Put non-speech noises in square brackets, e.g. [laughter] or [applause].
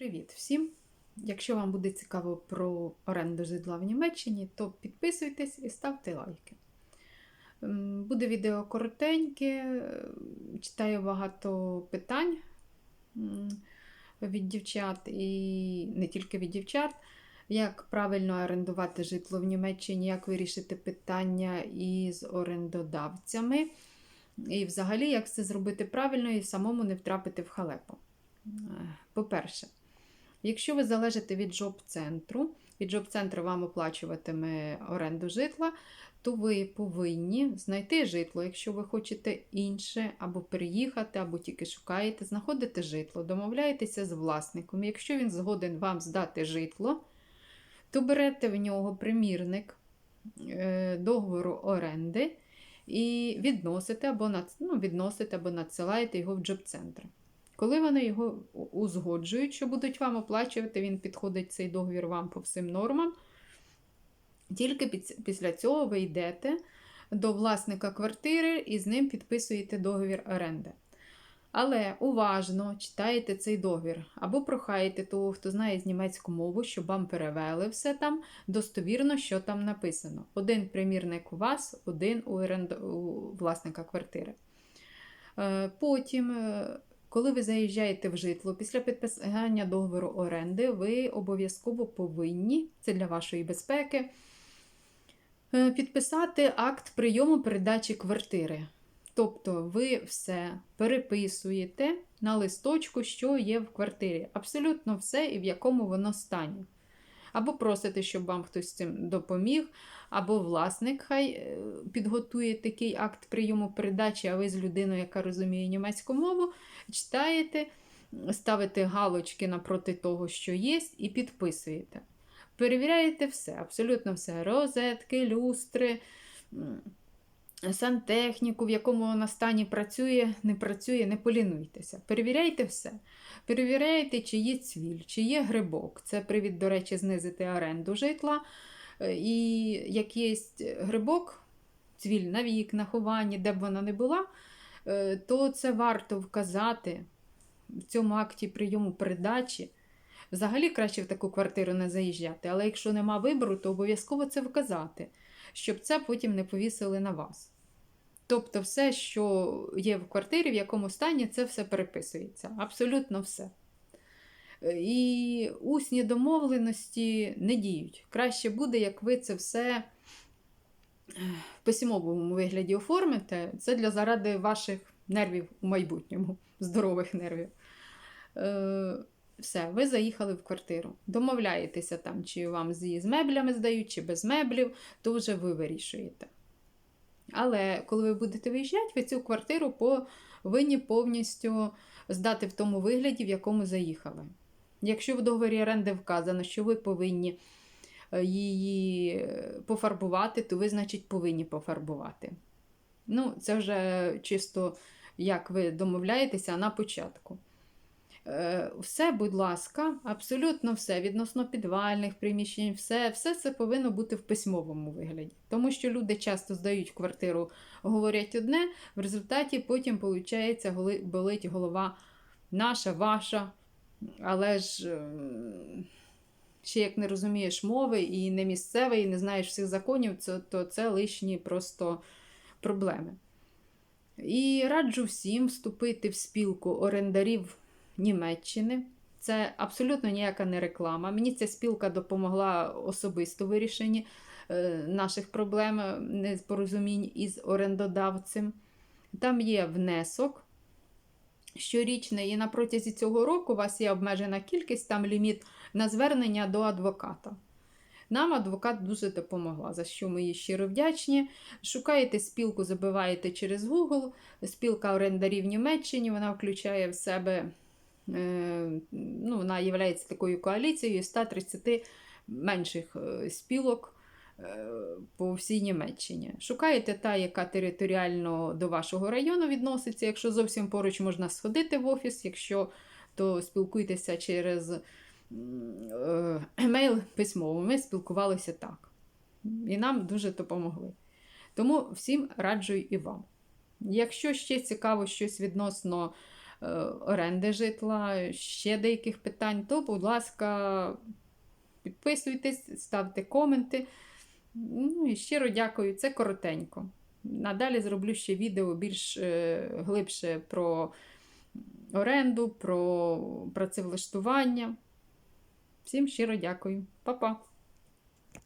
Привіт всім! Якщо вам буде цікаво про оренду житла в Німеччині, то підписуйтесь і ставте лайки. Буде відео коротеньке, е, читаю багато питань від дівчат і не тільки від дівчат. Як правильно орендувати житло в Німеччині, як вирішити питання із орендодавцями, і взагалі, як це зробити правильно і самому не втрапити в халепу. Е, По-перше, Якщо ви залежите від джоб-центру, і джоб-центр вам оплачуватиме оренду житла, то ви повинні знайти житло, якщо ви хочете інше, або переїхати, або тільки шукаєте, знаходите житло, домовляєтеся з власником. Якщо він згоден вам здати житло, то берете в нього примірник е, договору оренди і відносите або, ну, надсилаєте його в джоб-центр. Коли вони його узгоджують, що будуть вам оплачувати, він підходить цей договір вам по всім нормам. Тільки після цього ви йдете до власника квартири і з ним підписуєте договір оренди. Але уважно читаєте цей договір або прохаєте того, хто знає з німецьку мову, щоб вам перевели все там достовірно, що там написано. Один примірник у вас, один у, оренд... у власника квартири. Е, Потім, е, коли ви заїжджаєте в житло, після підписання договору оренди, ви обов'язково повинні, це для вашої безпеки, е, підписати акт прийому передачі квартири. Тобто ви все переписуєте на листочку, що є в квартирі. Абсолютно все і в якому воно стані. Або просите, щоб вам хтось цим допоміг, або власник хай е, підготує такий акт прийому передачі, а ви з людиною, яка розуміє німецьку мову, читаєте, ставите галочки напроти того, що є, і підписуєте. Перевіряєте все, абсолютно все. Розетки, люстри, сантехніку, в якому вона стані працює, не працює, не полінуйтеся. Перевіряйте все. Перевіряйте, чи є цвіль, чи є грибок. Це привід, до речі, знизити оренду житла. Е, І як є грибок, цвіль на вік, на хованні, де б вона не була, е, то це варто вказати в цьому акті прийому передачі. Взагалі краще в таку квартиру не заїжджати, але якщо нема вибору, то обов'язково це вказати, щоб це потім не повісили на вас. Тобто, все, що є в квартирі, в якому стані, це все переписується. Абсолютно все. Е, І усні домовленості не діють. Краще буде, як ви це все е, в письмовому вигляді оформите. Це для заради ваших нервів у майбутньому, [laughs] здорових нервів. Все, ви заїхали в квартиру. Домовляєтеся там, чи вам з меблями здають, чи без меблів, то вже ви вирішуєте. Але коли ви будете виїжджати, ви цю квартиру повинні повністю здати в тому вигляді, в якому заїхали. Якщо в договорі оренди вказано, що ви повинні е, її е, пофарбувати, то ви, значить, повинні пофарбувати. Ну, це вже чисто як ви домовляєтеся на початку. Е, Все, будь ласка, абсолютно все, відносно підвальних приміщень, все, все це повинно бути в письмовому вигляді. Тому що люди часто здають квартиру, говорять одне, в результаті потім, виходить, болить голова наша, ваша, але ж ем, ще як не розумієш мови і не місцевий, і не знаєш всіх законів, то це лишні просто проблеми. І раджу всім вступити в спілку орендарів Німеччини. Це абсолютно ніяка не реклама. Мені ця спілка допомогла особисто вирішенні е, наших проблем, е, непорозумінь із орендодавцем. Там є внесок щорічний, і на протязі цього року у вас є обмежена кількість, там ліміт на звернення до адвоката. Нам адвокат дуже допомогла, за що ми їй щиро вдячні. Шукаєте спілку, забиваєте через Google. Спілка орендарів Німеччині, вона включає в себе, ну, вона є такою коаліцією 130 менших е, спілок е, по всій Німеччині. Шукаєте та, яка територіально до вашого району відноситься. Якщо зовсім поруч можна сходити в офіс, якщо то спілкуйтеся через е, емейл письмово. Ми спілкувалися так. І нам дуже допомогли. Тому всім раджу і вам. Якщо ще цікаво щось відносно е, оренди житла, ще деяких питань, то, будь ласка, підписуйтесь, ставте коменти. Ну і щиро дякую, це коротенько. Надалі зроблю ще відео більш е, глибше про оренду, про працевлаштування. Всім щиро дякую. Па-па!